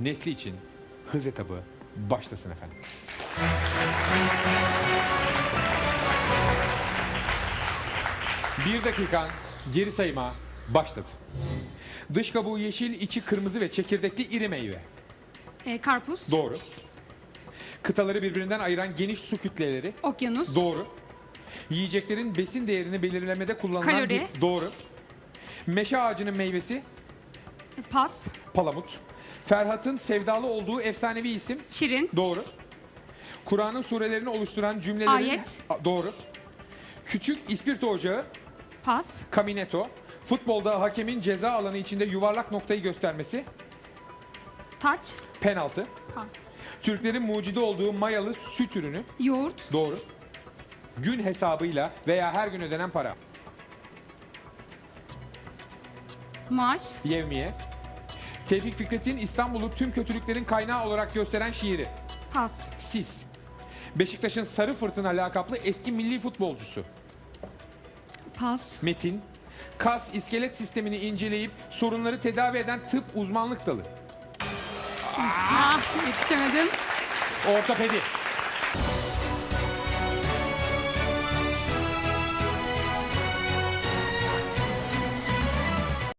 Nesli için hız etabı başlasın efendim. Bir dakikan geri sayıma başladı. Dış kabuğu yeşil, içi kırmızı ve çekirdekli iri meyve. E, karpuz, Doğru. Kıtaları birbirinden ayıran geniş su kütleleri. okyanus, Doğru. Yiyeceklerin besin değerini belirlemede kullanılan Kalori. bir... Doğru. Meşe ağacının meyvesi pas, palamut. Ferhat'ın sevdalı olduğu efsanevi isim şirin, doğru. Kur'an'ın surelerini oluşturan cümlelerin Ayet. A- doğru. Küçük ispirto ocağı pas, Kamineto. Futbolda hakemin ceza alanı içinde yuvarlak noktayı göstermesi taç, penaltı. pas, Türklerin mucidi olduğu mayalı süt ürünü yoğurt, doğru. Gün hesabıyla veya her gün ödenen para. Maaş, Yevmiye. Tevfik Fikret'in İstanbul'u tüm kötülüklerin kaynağı olarak gösteren şiiri. pas, Sis. Beşiktaş'ın Sarı Fırtına lakaplı eski milli futbolcusu. pas, Metin. Kas iskelet sistemini inceleyip sorunları tedavi eden tıp uzmanlık dalı. ah yetişemedim, Ortopedi.